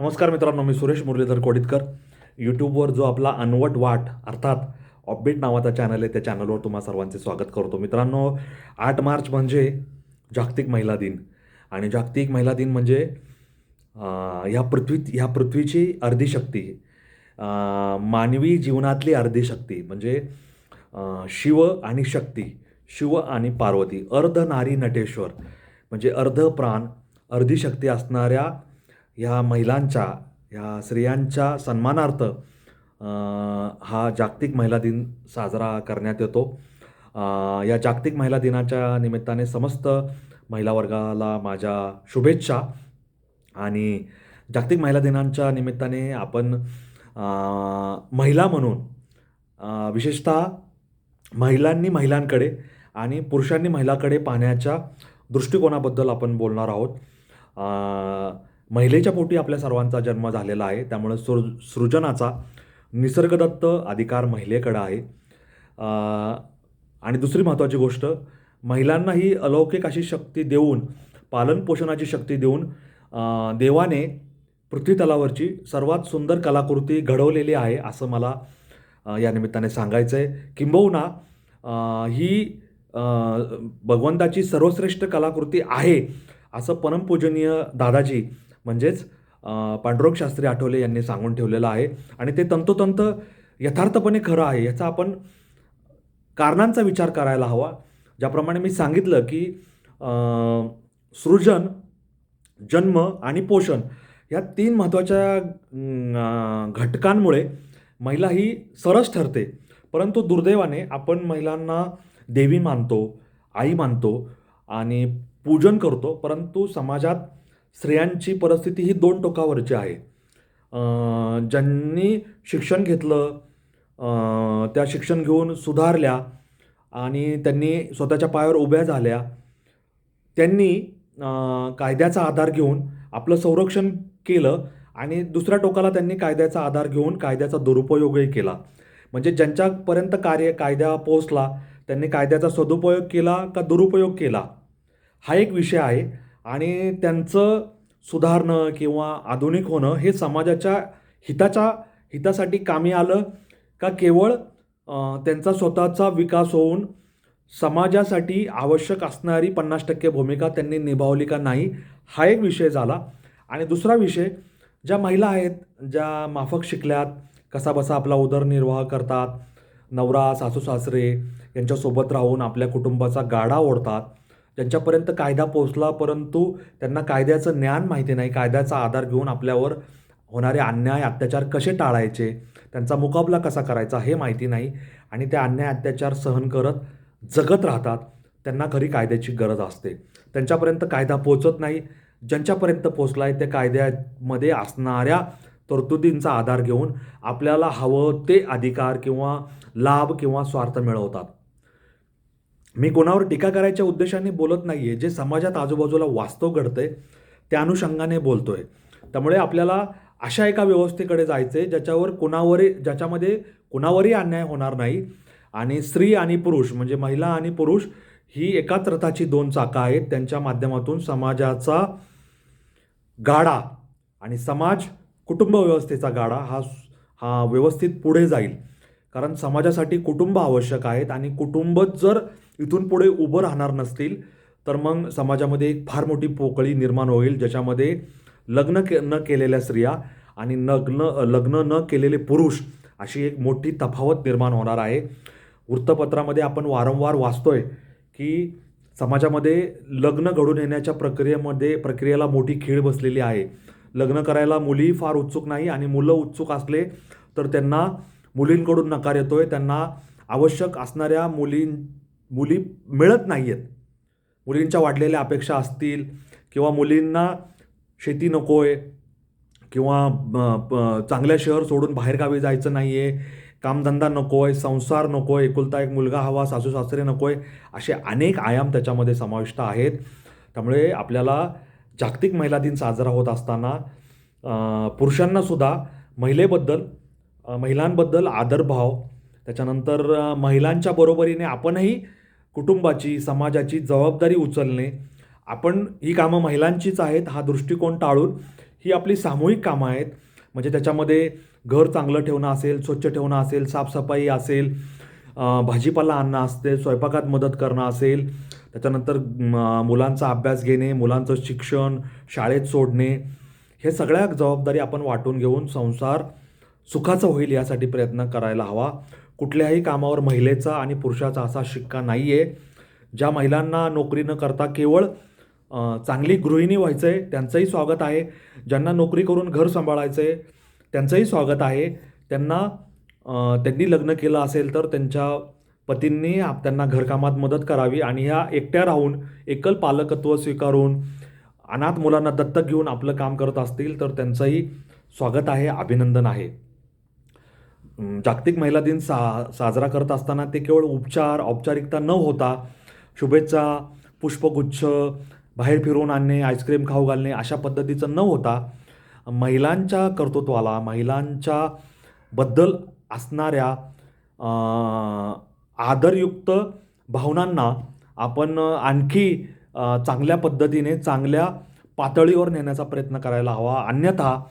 नमस्कार मित्रांनो मी सुरेश मुरलीधर कोडितकर. यूट्यूबवर जो आपला अनवट वाट अर्थात ऑपबीट नावाचा चॅनल आहे त्या चॅनलवर तुम्हा सर्वांचे स्वागत करतो. मित्रांनो आठ मार्च म्हणजे जागतिक महिला दिन. आणि जागतिक महिला दिन म्हणजे ह्या पृथ्वी ह्या पृथ्वीची अर्धी शक्ती मानवी जीवनातली अर्धी शक्ती म्हणजे शिव आणि शक्ती शिव आणि पार्वती अर्ध नारी नटेश्वर म्हणजे अर्ध प्राण अर्धी शक्ती असणाऱ्या ह्या महिलांच्या ह्या स्त्रियांच्या सन्मानार्थ हा जागतिक महिला दिन साजरा करण्यात येतो. या जागतिक महिला दिनाच्या निमित्ताने समस्त महिला वर्गाला माझ्या शुभेच्छा आणि जागतिक महिला दिनांच्या निमित्ताने आपण महिला म्हणून विशेषतः महिलांनी महिलांकडे आणि पुरुषांनी महिलाकडे पाहण्याच्या दृष्टिकोनाबद्दल आपण बोलणार आहोत. महिलेच्या पोटी आपल्या सर्वांचा जन्म झालेला आहे. त्यामुळं सृ सृजनाचा निसर्गदत्त अधिकार महिलेकडं आहे. आणि दुसरी महत्त्वाची गोष्ट महिलांना ही अलौकिक अशी शक्ती देऊन पालनपोषणाची शक्ती देऊन देवाने पृथ्वीतलावरची सर्वात सुंदर कलाकृती घडवलेली आहे असं मला या निमित्ताने सांगायचं आहे किंबहुना ही भगवंताची सर्वश्रेष्ठ कलाकृती आहे असं परमपूजनीय दादाजी म्हणजेच पांडुरोग पांडुरंग शास्त्री आठवले यांनी सांगून ठेवलेलं आहे. आणि ते तंतोतंत यथार्थपणे खरं आहे याचा आपण कारणांचा विचार करायला हवा. ज्याप्रमाणे मी सांगितलं की सृजन जन्म आणि पोषण या तीन महत्त्वाच्या घटकांमुळे महिला ही सरस ठरते. परंतु दुर्दैवाने आपण महिलांना देवी मानतो आई मानतो आणि पूजन करतो. परंतु समाजात स्त्रियांची परिस्थिती ही दोन टोकावरची आहे. ज्यांनी शिक्षण घेतलं त्या शिक्षण घेऊन सुधारल्या आणि त्यांनी स्वतःच्या पायावर उभ्या झाल्या त्यांनी कायद्याचा आधार घेऊन आपलं संरक्षण केलं आणि दुसऱ्या टोकाला त्यांनी कायद्याचा आधार घेऊन कायद्याचा दुरुपयोगही केला. म्हणजे ज्यांच्यापर्यंत कार्य कायदा पोचला त्यांनी कायद्याचा सदुपयोग केला का दुरुपयोग केला हा एक विषय आहे. आणि त्यांचं सुधारणं किंवा आधुनिक होणं हे समाजाच्या हिताच्या हितासाठी कामी आलं का केवळ त्यांचा स्वतःचा विकास होऊन समाजासाठी आवश्यक असणारी पन्नास टक्के भूमिका त्यांनी निभावली का नाही हा एक विषय झाला. आणि दुसरा विषय ज्या महिला आहेत ज्या माफक शिकल्यात कसाबसा आपला उदरनिर्वाह करतात नवरा सासू सासरे यांच्यासोबत राहून आपल्या कुटुंबाचा गाडा ओढतात ज्यांच्यापर्यंत कायदा पोचला परंतु त्यांना कायद्याचं ज्ञान माहिती नाही. कायद्याचा आधार घेऊन आपल्यावर होणारे अन्याय अत्याचार कसे टाळायचे? त्यांचा मुकाबला कसा करायचा? हे माहिती नाही. आणि ते अन्याय अत्याचार सहन करत जगत राहतात. त्यांना खरी कायद्याची गरज असते. त्यांच्यापर्यंत कायदा पोचत नाही. ज्यांच्यापर्यंत पोचला आहे त्या कायद्यामध्ये असणाऱ्या तरतुदींचा आधार घेऊन आपल्याला हवं ते अधिकार किंवा लाभ किंवा स्वार्थ मिळवतात. मी कोणावर टीका करायच्या उद्देशाने बोलत नाही आहे जे समाजात आजूबाजूला वास्तव घडतंय त्या अनुषंगाने बोलतो आहे त्यामुळे आपल्याला अशा एका व्यवस्थेकडे जायचं आहे ज्याच्यावर कुणावरही ज्याच्यामध्ये कुणावरही अन्याय होणार नाही. आणि स्त्री आणि पुरुष म्हणजे महिला आणि पुरुष ही एकाच रथाची दोन चाकं आहेत. त्यांच्या माध्यमातून समाजाचा गाडा आणि समाज कुटुंब व्यवस्थेचा गाडा हा हा व्यवस्थित पुढे जाईल. कारण समाजासाठी कुटुंब आवश्यक आहेत आणि कुटुंबच जर इथून पुढे उभं राहणार नसतील तर मग समाजामध्ये एक फार मोठी पोकळी निर्माण होईल ज्याच्यामध्ये लग्न के न केलेल्या स्त्रिया आणि नग्न लग्न न केलेले पुरुष अशी एक मोठी तफावत निर्माण होणार आहे. वृत्तपत्रामध्ये आपण वारंवार वाचतोय की समाजामध्ये लग्न घडून येण्याच्या प्रक्रियेमध्ये प्रक्रियेला मोठी खीळ बसलेली आहे. लग्न करायला मुली फार उत्सुक नाही आणि मुलं उत्सुक असले तर त्यांना मुलींकडून नकार येतो आहे त्यांना आवश्यक असणाऱ्या मुलीं मुली मिळत नाही आहेत मुलींच्या वाढलेल्या अपेक्षा असतील किंवा मुलींना शेती नको आहे किंवा प- चांगल्या शहर सोडून बाहेरगावी जायचं नाही आहे कामधंदा नको आहे संसार नको आहे एकुलता एक मुलगा हवा सासू सासरे नको आहे असे अनेक आयाम त्याच्यामध्ये समाविष्ट आहेत. त्यामुळे आपल्याला जागतिक महिला दिन साजरा होत असताना पुरुषांनासुद्धा महिलेबद्दल महिलांबद्दल आदरभाव त्याच्यानंतर महिलांच्या बरोबरीने आपणही कुटुंबाची समाजाची जबाबदारी उचलणे. आपण ही कामं महिलांचीच आहेत हा दृष्टिकोन टाळून ही आपली सामूहिक कामं आहेत. म्हणजे त्याच्यामध्ये घर चांगलं ठेवणं असेल स्वच्छ ठेवणं असेल साफसफाई असेल भाजीपाला आणणं असते स्वयंपाकात मदत करणं असेल. त्याच्यानंतर मुलांचा अभ्यास घेणे मुलांचं शिक्षण शाळेत सोडणे. हे सगळ्या जबाबदारी आपण वाटून घेऊन संसार सुखाचा होईल यासाठी प्रयत्न करायला हवा. कुठल्याही कामावर महिलेचा आणि पुरुषाचा असा शिक्का नाही आहे ज्या महिलांना नोकरी न करता केवळ चांगली गृहिणी व्हायचं आहे त्यांचंही स्वागत आहे. ज्यांना नोकरी करून घर सांभाळायचं आहे त्यांचंही स्वागत आहे. त्यांना त्यांनी लग्न केलं असेल तर त्यांच्या पतींनी त्यांना घरकामात मदत करावी आणि ह्या एकट्या राहून एकल पालकत्व स्वीकारून अनाथ मुलांना दत्तक घेऊन आपलं काम करत असतील तर त्यांचंही स्वागत आहे अभिनंदन आहे. जागतिक महिला दिन सा साजरा करत असताना ते केवळ उपचार औपचारिकता न होता शुभेच्छा पुष्पगुच्छ बाहेर फिरून आणणे आईस्क्रीम खाऊ घालणे अशा पद्धतीचं न होता महिलांच्या कर्तृत्वाला महिलांच्या बद्दल असणाऱ्या आदरयुक्त भावनांना आपण आणखी चांगल्या पद्धतीने चांगल्या पातळीवर नेण्याचा प्रयत्न करायला हवा. अन्यथा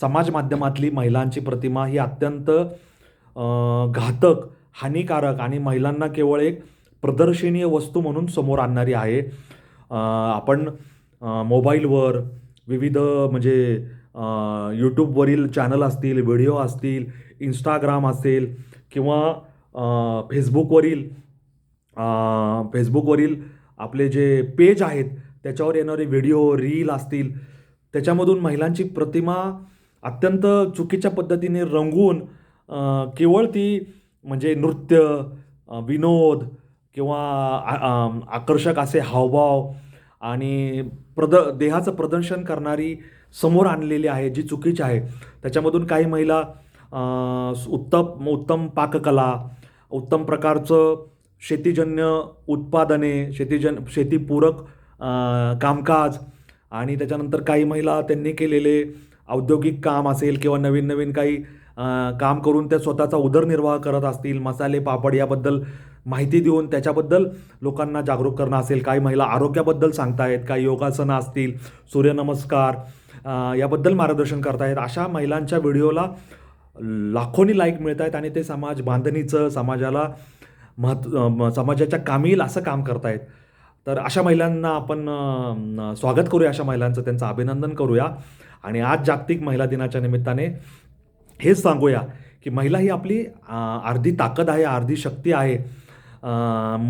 समाज माध्यमातली महिलांची प्रतिमा ही अत्यंत घातक हानिकारक आणि महिलांना केवळ एक प्रदर्शनीय वस्तू म्हणून समोर आणणारी आहे. आपण मोबाईलवर विविध म्हणजे यूट्यूबवरील चॅनल असतील व्हिडिओ असतील इंस्टाग्राम असेल किंवा फेसबुकवरील फेसबुकवरील आपले जे पेज आहेत त्याच्यावर येणारे व्हिडिओ रील असतील त्याच्यामधून महिलांची प्रतिमा अत्यंत चुकीच्या पद्धतीने रंगवून केवळ ती म्हणजे नृत्य विनोद किंवा आकर्षक असे हावभाव आणि प्रद देहाचं प्रदर्शन करणारी समोर आणलेली आहे जी चुकीची आहे. त्याच्यामधून काही महिला उत्तम उत्तम पाककला उत्तम प्रकारचं शेतीजन्य उत्पादने शेतीजन शेतीपूरक कामकाज आणि त्याच्यानंतर काही महिला त्यांनी केलेले औद्योगिक काम असेल किंवा नवीन नवीन काही काम करून त्या स्वतःचा उदरनिर्वाह करत असतील. मसाले पापड याबद्दल माहिती देऊन त्याच्याबद्दल लोकांना जागरूक करणं असेल. काही महिला आरोग्याबद्दल सांगतायत काही योगासनं असतील सूर्यनमस्कार याबद्दल मार्गदर्शन करतायत. अशा महिलांच्या व्हिडिओला लाखोनी लाईक मिळत आहेत आणि ते समाज बांधणीचं समाजाला महत्त्व समाजाच्या कामी येईल असं काम करतायत. तर अशा महिलांना आपण स्वागत करूया. अशा महिलांचं त्यांचं अभिनंदन करूया. आणि आज जागतिक महिला दिनाच्या निमित्ताने हेच सांगूया की महिला ही आपली अर्धी ताकद आहे अर्धी शक्ती आहे.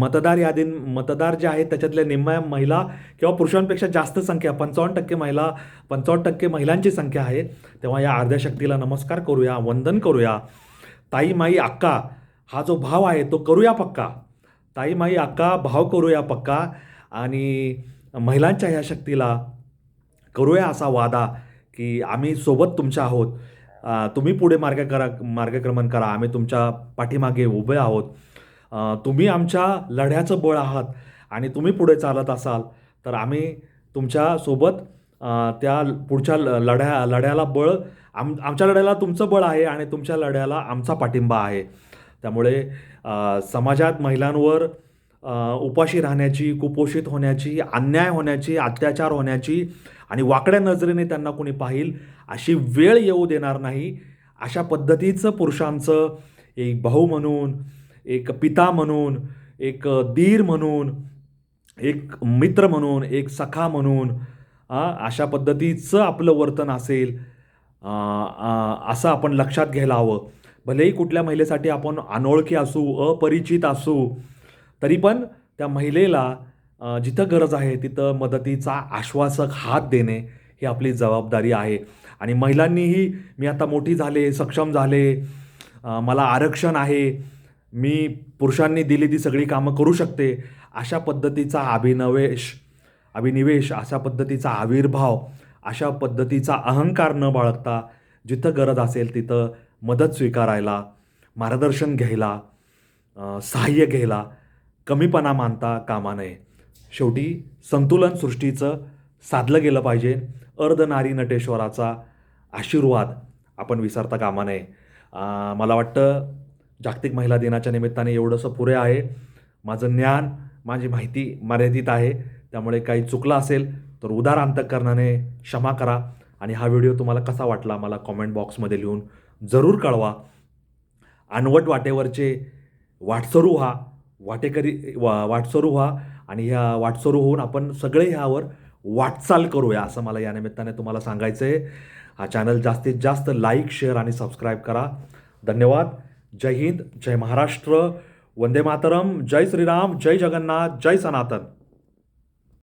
मतदार यादी मतदार जे आहेत त्याच्यातल्या निम्म्या महिला किंवा पुरुषांपेक्षा जास्त संख्या पंचावन्न टक्के महिला पंचावन्न टक्के महिलांची संख्या आहे. तेव्हा या अर्ध्या शक्तीला नमस्कार करूया वंदन करूया. ताई माई अक्का हा जो भाव आहे तो करूया पक्का. ताई माई अक्का भाव करूया पक्का. आणि महिलांच्या ह्या शक्तीला करूया असा वादा की आम्ही सोबत तुमच्या आहोत. तुम्ही पुढे मार्ग करा मार्गक्रमण करा. आम्ही तुमच्या पाठीमागे उभे आहोत. तुम्ही आमच्या लढ्याचं बळ आहात आणि तुम्ही पुढे चालत असाल तर आम्ही तुमच्यासोबत त्या पुढच्या ल- लढ्या लढ्याला बळ आम आमच्या लढ्याला तुमचं बळ आहे आणि तुमच्या लढ्याला आमचा पाठिंबा आहे. त्यामुळे समाजात महिलांवर उपाशी राहण्याची कुपोषित होण्याची अन्याय होण्याची अत्याचार होण्याची आणि वाकड्या नजरेने त्यांना कोणी पाहिल अशी वेळ येऊ देणार नाही. अशा पद्धतीचं पुरुषांचं एक भाऊ म्हणून एक पिता म्हणून एक दीर म्हणून एक मित्र म्हणून एक सखा म्हणून अशा पद्धतीचं आपलं वर्तन असेल असं आपण लक्षात घ्यायला हवं. भलेही कुठल्या महिलेसाठी आपण अनोळखी असू अपरिचित असू तरी पण त्या महिलेला जिथं गरज आहे तिथं मदतीचा आश्वासक हात देणे ही आपली जबाबदारी आहे. आणि महिलांनीही मी आता मोठी झाले सक्षम झाले मला आरक्षण आहे मी पुरुषांनी दिली ती सगळी कामं करू शकते अशा पद्धतीचा अभिनवेश अभिनिवेश अशा पद्धतीचा आविर्भाव अशा पद्धतीचा अहंकार न बाळगता जिथं गरज असेल तिथं मदत स्वीकारायला मार्गदर्शन घ्यायला सहाय्य घ्यायला कमीपणा मानता कामा नये. शेवटी संतुलन सृष्टीचं साधलं गेलं पाहिजे. अर्धनारी नटेश्वराचा आशीर्वाद आपण विसरता कामा नये. मला वाटतं जागतिक महिला दिनाच्या निमित्ताने एवढंसं पुरे आहे. माझं ज्ञान माझी माहिती मर्यादित आहे. त्यामुळे काही चुकलं असेल तर उदार अंतकरणाने क्षमा करा. आणि हा व्हिडिओ तुम्हाला कसा वाटला मला कॉमेंट बॉक्समध्ये लिहून जरूर कळवा. अनवट वाटेवरचे वाटसरू व्हा वाटेकरी वा वाटसरू व्हा. आणि ह्या वाटसरू होऊन आपण सगळे ह्यावर वाटचाल करूया असं मला या निमित्ताने तुम्हाला सांगायचं आहे हा चॅनल जास्तीत जास्त लाईक शेअर आणि सबस्क्राईब करा. धन्यवाद. जय हिंद जय महाराष्ट्र. वंदे मातरम. जय श्रीराम जय जगन्नाथ जय सनातन.